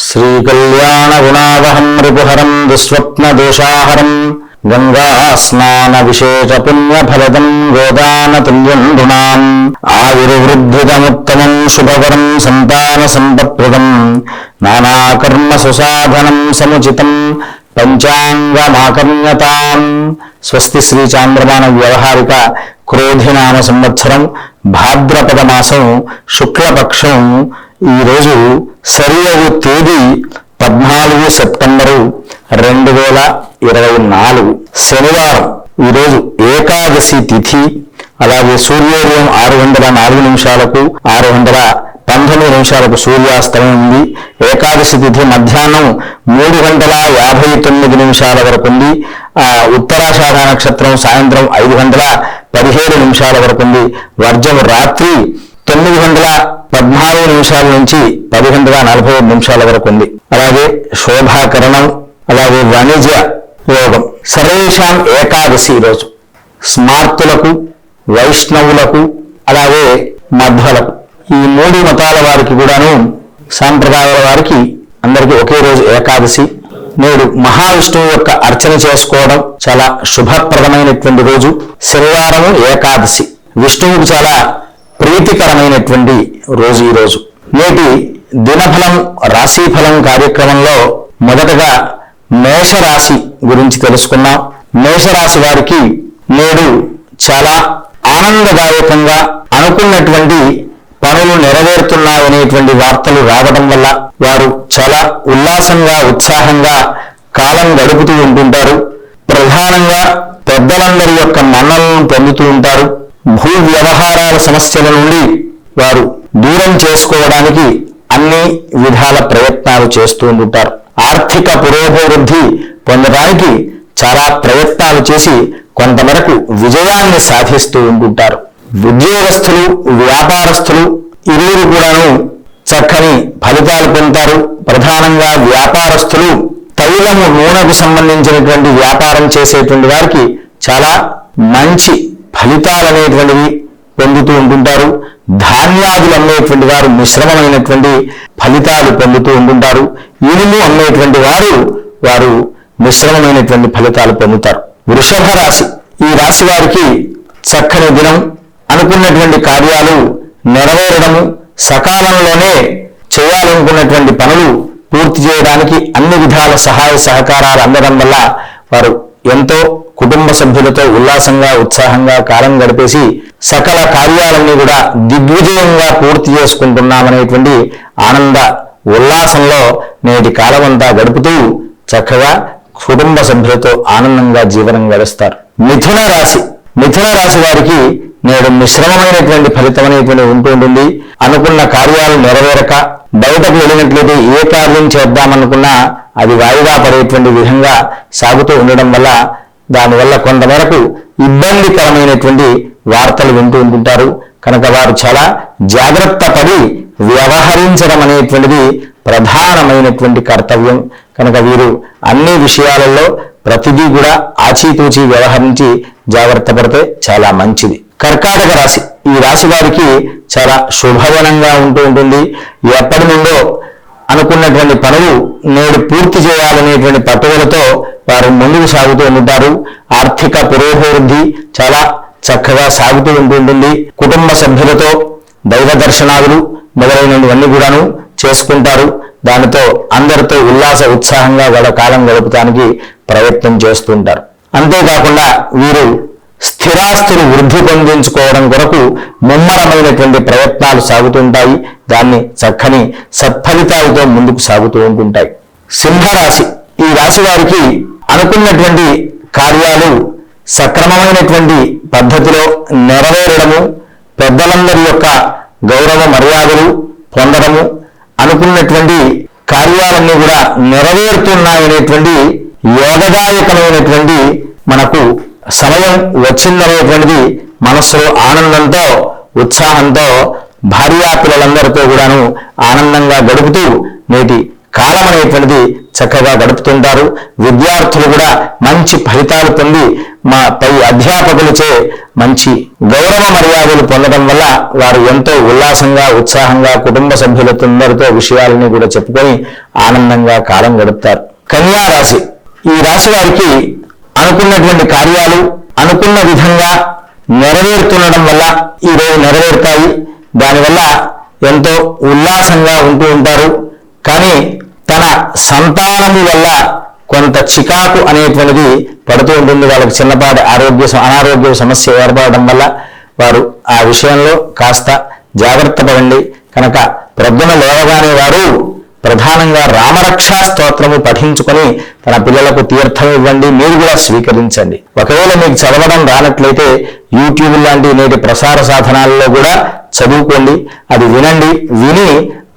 శ్రీకళ్యాణగుణావహం రిపుహరం దుస్వప్నదోషాహరం గంగా స్నాన విశేష పుణ్యఫలదం గోదానతుల్యం నృణాం ఆయుర్వృద్ధిదముత్తమం శుభకరం సంతాన స్వస్తి శ్రీ చాంద్రమాన వ్యవహారిక క్రోధినామ సంవత్సరం భాద్రపద మాసం శుక్లపక్షం ఈరోజు సరియవు తేదీ పద్నాలుగు సెప్టెంబరు రెండు వేల ఇరవై నాలుగు శనివారం. ఈరోజు ఏకాదశి తిథి. అలాగే సూర్యోదయం ఆరు వందల నాలుగు నిమిషాలకు ఆరు వందల పంతొమ్మిది నిమిషాలకు సూర్యాస్తమయం ఉంది. ఏకాదశి తిథి మధ్యాహ్నం మూడు గంటల యాభై తొమ్మిది నిమిషాల వరకు ఉంది. ఉత్తరాషాఢ నక్షత్రం సాయంత్రం ఐదు గంటల పదిహేడు నిమిషాల వరకు ఉంది. వర్జం రాత్రి తొమ్మిది గంటల పద్నాలుగు నిమిషాల నుంచి పది గంటల నలభై ఐదు నిమిషాల వరకు ఉంది. అలాగే శోభాకరణం అలాగే వాణిజ్య యోగం. సర్వేషాం ఏకాదశి రోజు. స్మార్తులకు వైష్ణవులకు అలాగే మధ్వలకు ఈ మూడు మతాల వారికి కూడాను సాంప్రదాయాల వారికి అందరికీ ఒకే రోజు ఏకాదశి. నేడు మహావిష్ణువు యొక్క అర్చన చేసుకోవడం చాలా శుభప్రదమైనటువంటి రోజు. శనివారము ఏకాదశి. విష్ణువుకు చాలా ప్రీతికరమైనటువంటి రోజు ఈ రోజు. నేటి దినఫలం రాశిఫలం కార్యక్రమంలో మొదటగా మేషరాశి గురించి తెలుసుకున్నాం మేషరాశి వారికి నేడు చాలా ఆనందదాయకంగా అనుకున్నటువంటి పనులు నెరవేరుతున్నాయనేటువంటి వార్తలు రావడం వల్ల వారు చాలా ఉల్లాసంగా ఉత్సాహంగా కాలం గడుపుతూ ఉంటుంటారు. ప్రధానంగా పెద్దలందరి యొక్క మన్నలను పొందుతూ ఉంటారు. భూ వ్యవహారాల సమస్యల నుండి వారు దూరం చేసుకోవడానికి అన్ని విధాల ప్రయత్నాలు చేస్తూ ఉంటారు ఆర్థిక పురోభివృద్ధి పొందడానికి చాలా ప్రయత్నాలు చేసి కొంతమేరకు విజయాన్ని సాధిస్తూ ఉంటుంటారు. ఉద్యోగస్తులు వ్యాపారస్తులు ఇరువురు కూడాను చక్కని ఫలితాలు పొందుతారు. ప్రధానంగా వ్యాపారస్తులు తైలము నూనెకు సంబంధించినటువంటి వ్యాపారం చేసేటువంటి వారికి చాలా మంచి ఫలితాలు అనేటువంటివి పొందుతూ ఉంటుంటారు. ధాన్యాదులు అమ్మేటువంటి వారు మిశ్రమమైనటువంటి ఫలితాలు పొందుతూ ఉంటుంటారు. ఇనుము అమ్మేటువంటి వారు వారు మిశ్రమమైనటువంటి ఫలితాలు పొందుతారు. వృషభ రాశి. ఈ రాశి వారికి చక్కని దినం అనుకున్నటువంటి కార్యాలు నెరవేరడము సకాలంలోనే చేయాలనుకున్నటువంటి పనులు పూర్తి చేయడానికి అన్ని విధాల సహాయ సహకారాలు అందడం వల్ల వారు ఎంతో కుటుంబ సభ్యులతో ఉల్లాసంగా ఉత్సాహంగా కాలం గడిపేసి సకల కార్యాలన్నీ కూడా దిగ్విజయంగా పూర్తి చేసుకుంటున్నామనేటువంటి ఆనంద ఉల్లాసంలో నేటి కాలమంతా గడుపుతూ చక్కగా కుటుంబ సభ్యులతో ఆనందంగా జీవనం గడుస్తారు. మిథున రాశి. మిథున రాశి వారికి నేడు మిశ్రమమైనటువంటి ఫలితం అనేటువంటి ఉంటూ ఉంటుంది. అనుకున్న కార్యాలు నెరవేరక బయటకు వెళ్ళినట్లయితే ఏ కార్యం చేద్దామనుకున్నా అది వాయిదా పడేటువంటి విధంగా సాగుతూ ఉండడం వల్ల దానివల్ల కొంతమేరకు ఇబ్బందికరమైనటువంటి వార్తలు వింటూ ఉంటుంటారు. కనుక వారు చాలా జాగ్రత్త పడి వ్యవహరించడం అనేటువంటిది ప్రధానమైనటువంటి కర్తవ్యం. కనుక వీరు అన్ని విషయాలలో ప్రతిదీ కూడా ఆచితూచి వ్యవహరించి జాగ్రత్త పడితే చాలా మంచిది. కర్కాటక రాశి. ఈ రాశి వారికి చాలా శుభవనంగా ఉంటూ ఉంటుంది. ఎప్పటి నుండో అనుకున్నటువంటి పనులు నేడు పూర్తి చేయాలనేటువంటి పట్టుదలతో వారు ముందుకు సాగుతూ ఉంటారు. ఆర్థిక పురోభివృద్ధి చాలా చక్కగా సాగుతూ ఉంటుంటుంది కుటుంబ సభ్యులతో దైవ దర్శనాలు మొదలైనవన్నీ కూడాను చేసుకుంటారు. దానితో అందరితో ఉల్లాస ఉత్సాహంగా వాళ్ళ కాలం గడపడానికి ప్రయత్నం చేస్తుంటారు. అంతేకాకుండా వీరు స్థిరాస్తులు వృద్ధి పొందించుకోవడం కొరకు ముమ్మరమైనటువంటి ప్రయత్నాలు సాగుతుంటాయి. దాన్ని చక్కని సత్ఫలితాలతో ముందుకు సాగుతూ ఉంటుంటాయి. సింహరాశి ఈ రాశి వారికి అనుకున్నటువంటి కార్యాలు సక్రమమైనటువంటి పద్ధతిలో నెరవేరడము పెద్దలందరి యొక్క గౌరవ మర్యాదలు పొందడము అనుకున్నటువంటి కార్యాలన్నీ కూడా నెరవేరుతున్నాయనేటువంటి యోగదాయకమైనటువంటి మనకు సమయం వచ్చిందనేటువంటిది మనస్సులో ఆనందంతో ఉత్సాహంతో భార్యా పిల్లలందరితో కూడాను ఆనందంగా గడుపుతూ నేటి కాలం అనేటువంటిది చక్కగా గడుపుతుంటారు. విద్యార్థులు కూడా మంచి ఫలితాలు పొంది మా పై అధ్యాపకులచే మంచి గౌరవ మర్యాదలు పొందడం వల్ల వారు ఎంతో ఉల్లాసంగా ఉత్సాహంగా కుటుంబ సభ్యులతో విషయాలని కూడా చెప్పుకొని ఆనందంగా కాలం గడుపుతారు. కన్యారాశి ఈ రాశి వారికి అనుకున్నటువంటి కార్యాలు అనుకున్న విధంగా నెరవేరుతుండడం వల్ల ఈ రోజు నెరవేరుతాయి. దానివల్ల ఎంతో ఉల్లాసంగా ఉంటూ ఉంటారు. కానీ తన సంతానము వల్ల కొంత చికాకు అనేటువంటిది పడుతూ ఉంటుంది. వాళ్ళకి చిన్నపాటి ఆరోగ్య అనారోగ్య సమస్య ఏర్పడడం వల్ల వారు ఆ విషయంలో కాస్త జాగ్రత్త పడండి. కనుక ప్రొద్దున లేవగానే వారు ప్రధానంగా రామరక్షా స్తోత్రము పఠించుకొని తన పిల్లలకు తీర్థం ఇవ్వండి మీరు కూడా స్వీకరించండి. ఒకవేళ మీకు చదవడం రానట్లయితే యూట్యూబ్ లాంటి నేటి ప్రసార సాధనాల్లో కూడా చదువుకోండి. అది వినండి విని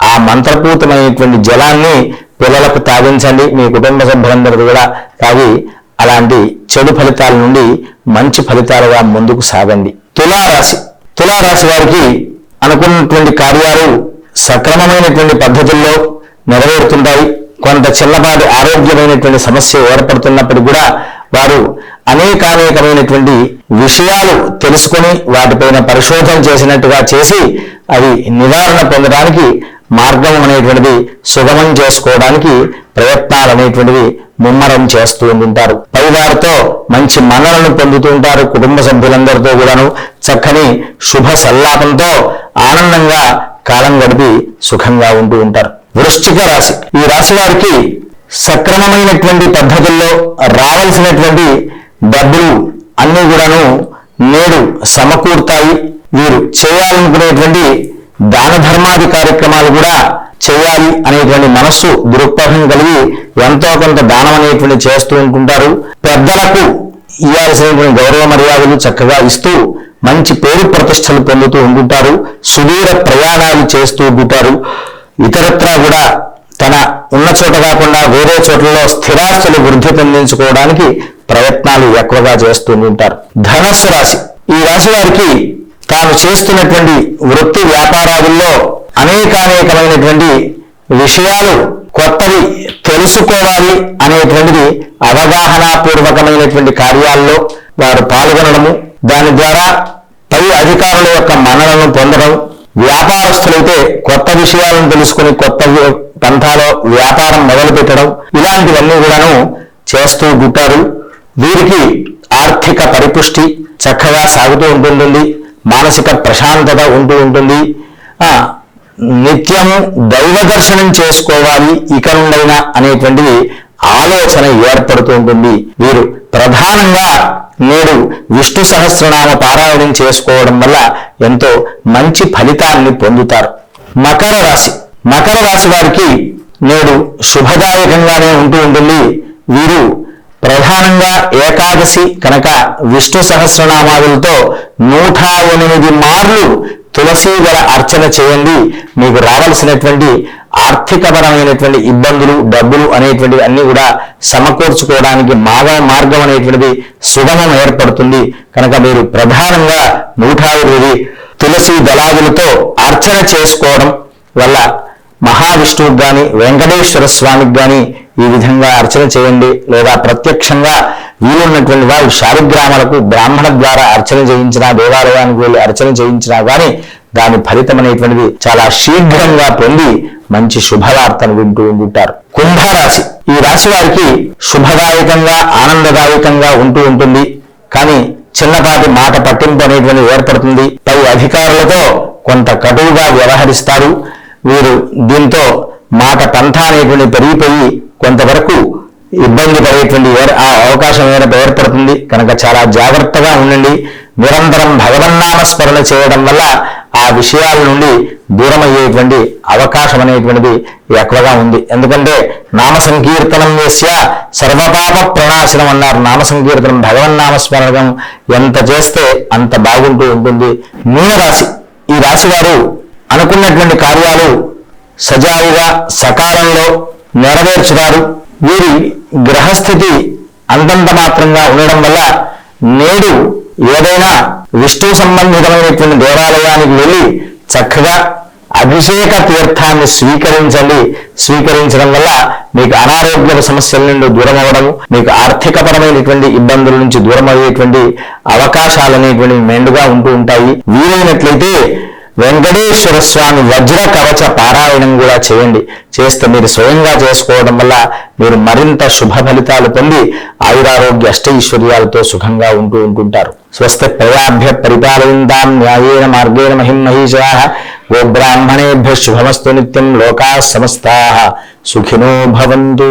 ఆ మంత్రపూతమైనటువంటి జలాన్ని పిల్లలకు తాగించండి. మీ కుటుంబ సభ్యులందరూ కూడా తాగి అలాంటి చెడు ఫలితాల నుండి మంచి ఫలితాలుగా ముందుకు సాగండి. తులారాశి. తులారాశి వారికి అనుకున్నటువంటి కార్యాలు సక్రమమైనటువంటి పద్ధతుల్లో నెరవేరుతుంటాయి. కొంత చిన్నపాటి ఆరోగ్యమైనటువంటి సమస్య ఏర్పడుతున్నప్పటికీ కూడా వారు అనేకానేకమైనటువంటి విషయాలు తెలుసుకొని వాటిపైన పరిశోధన చేసినట్టుగా చేసి అవి నివారణ పొందడానికి మార్గం అనేటువంటిది సుగమం చేసుకోవడానికి ప్రయత్నాలు అనేటువంటివి ముమ్మరం చేస్తూ ఉంటారు. పైవారితో మంచి మన్నలను పొందుతూ ఉంటారు. కుటుంబ సభ్యులందరితో కూడాను చక్కని శుభ సల్లాపంతో ఆనందంగా కాలం గడిపి సుఖంగా ఉంటూ ఉంటారు. వృశ్చిక రాశి. ఈ రాశి వారికి సక్రమమైనటువంటి పద్ధతుల్లో రావాల్సినటువంటి డబ్బులు అన్ని కూడాను నేడు సమకూరుతాయి. వీరు చేయాలనుకునేటువంటి దాన ధర్మాది కార్యక్రమాలు కూడా చేయాలి అనేటువంటి మనస్సు దృక్పథం కలిగి ఎంతో కొంత దానం అనేటువంటి చేస్తూ ఉంటుంటారు. పెద్దలకు ఇవ్వాల్సినటువంటి గౌరవ మర్యాదలు చక్కగా ఇస్తూ మంచి పేరు ప్రతిష్టలు పొందుతూ ఉంటుంటారు. సుదూర ప్రయాణాలు చేస్తూ ఉంటుంటారు. ఇతరత్రా కూడా తన ఉన్న చోట కాకుండా వేరే చోట్లలో స్థిరాస్తులు వృద్ధి పొందించుకోవడానికి ప్రయత్నాలు ఎక్కువగా చేస్తూ ఉంటారు. ధనస్సు రాశి. ఈ రాశి వారికి తాను చేస్తున్నటువంటి వృత్తి వ్యాపారాదుల్లో అనేకానేకమైనటువంటి విషయాలు కొత్తవి తెలుసుకోవాలి అనేటువంటిది అవగాహనాపూర్వకమైనటువంటి కార్యాల్లో వారు పాల్గొనడము దాని ద్వారా పై అధికారుల యొక్క మన్ననలను పొందడం వ్యాపారస్తులైతే కొత్త విషయాలను తెలుసుకుని కొత్త పంథాలో వ్యాపారం మొదలుపెట్టడం ఇలాంటివన్నీ కూడాను చేస్తూ ఉంటారు. వీరికి ఆర్థిక పరిపుష్టి చక్కగా సాగుతూ ఉంటుంటుంది. మానసిక ప్రశాంతత ఉంటూ ఉంటుంది. నిత్యం నిత్యము దైవ దర్శనం చేసుకోవాలి ఇక నుండైనా అనేటువంటిది ఆలోచన ఏర్పడుతూ ఉంటుంది. వీరు ప్రధానంగా నేడు విష్ణు సహస్రనామ పారాయణం చేసుకోవడం వల్ల ఎంతో మంచి ఫలితాన్ని పొందుతారు. మకర రాశి. మకర రాశి వారికి నేడు శుభదాయకంగానే ఉంటూ ఉంటుంది. వీరు ప్రధానంగా ఏకాదశి కనుక విష్ణు సహస్రనామాలతో నూట ఎనిమిది మార్లు తులసి గల అర్చన చేయండి. మీకు రావాల్సినటువంటి ఆర్థికపరమైనటువంటి ఇబ్బందులు డబ్బులు అనేటువంటివి అన్నీ కూడా సమకూర్చుకోవడానికి మాగ మార్గం అనేటువంటిది సుగమం ఏర్పడుతుంది. కనుక మీరు ప్రధానంగా నూట ఎనిమిది తులసి దళాదులతో అర్చన చేసుకోవడం వల్ల మహావిష్ణువుకి కానీ వెంకటేశ్వర స్వామికి కానీ ఈ విధంగా అర్చన చేయండి. లేదా ప్రత్యక్షంగా వీలున్నటువంటి వారు శాలిగ్రామాలకు బ్రాహ్మణ ద్వారా అర్చన చేయించినా దేవాలయానికి వెళ్ళి అర్చన చేయించినా కానీ దాని ఫలితం అనేటువంటిది చాలా శీఘ్రంగా పొంది మంచి శుభవార్తను వింటూ ఉంటారు కుంభరాశి. ఈ రాశి వారికి శుభదాయకంగా ఆనందదాయకంగా ఉంటూ ఉంటుంది. కానీ చిన్నపాటి మాట పట్టింపు అనేటువంటి ఏర్పడుతుంది. పై అధికారులతో కొంత కటువుగా వ్యవహరిస్తారు. వీరు దీంతో మాట పంథ అనేటువంటి పెరిగిపోయి కొంతవరకు ఇబ్బంది పడేటువంటి ఆ అవకాశం ఏమైనా ఏర్పడుతుంది. కనుక చాలా జాగ్రత్తగా ఉండండి. నిరంతరం భగవన్నామ స్మరణ చేయడం వల్ల ఆ విషయాల నుండి దూరం అయ్యేటువంటి అవకాశం అనేటువంటిది ఎక్కువగా ఉంది. ఎందుకంటే నామ సంకీర్తనం వేస్య సర్వపాప ప్రణాశనం అన్నారు. నామ సంకీర్తనం భగవన్నామస్మరణం ఎంత చేస్తే అంత బాగుంటూ ఉంటుంది. మీనరాశి ఈ రాశి వారు అనుకున్నటువంటి కార్యాలు సజావుగా సకాలంలో నెరవేర్చుతారు. వీరి గ్రహస్థితి అంతంత మాత్రంగా ఉండడం వల్ల నేడు ఏదైనా విష్ణు సంబంధితమైనటువంటి దేవాలయానికి వెళ్ళి చక్కగా అభిషేక తీర్థాన్ని స్వీకరించండి. స్వీకరించడం వల్ల మీకు అనారోగ్య సమస్యల నుండి దూరం అవ్వడము మీకు ఆర్థికపరమైనటువంటి ఇబ్బందుల నుంచి దూరం అయ్యేటువంటి అవకాశాలు అనేటువంటి మెండుగా ఉంటూ ఉంటాయి. వీలైనట్లయితే వెంకటేశ్వర స్వామి వజ్ర కవచ పారాయణం కూడా చేయండి. చేస్తే మీరు స్వయంగా చేసుకోవడం వల్ల మీరు మరింత శుభ ఫలితాలు పొంది ఆయురారోగ్య అష్టైశ్వర్యాలతో సుఖంగా ఉంటూ ఉంటుంటారు. స్వస్థ ప్రయాభ్య పరిపాలయంతాం న్యాయేన మార్గేణ మహిం మహిషా గోబ్రాహ్మణేభ్య శుభమస్తు నిత్యం లోకా సమస్తా. సుఖినో భవంతు.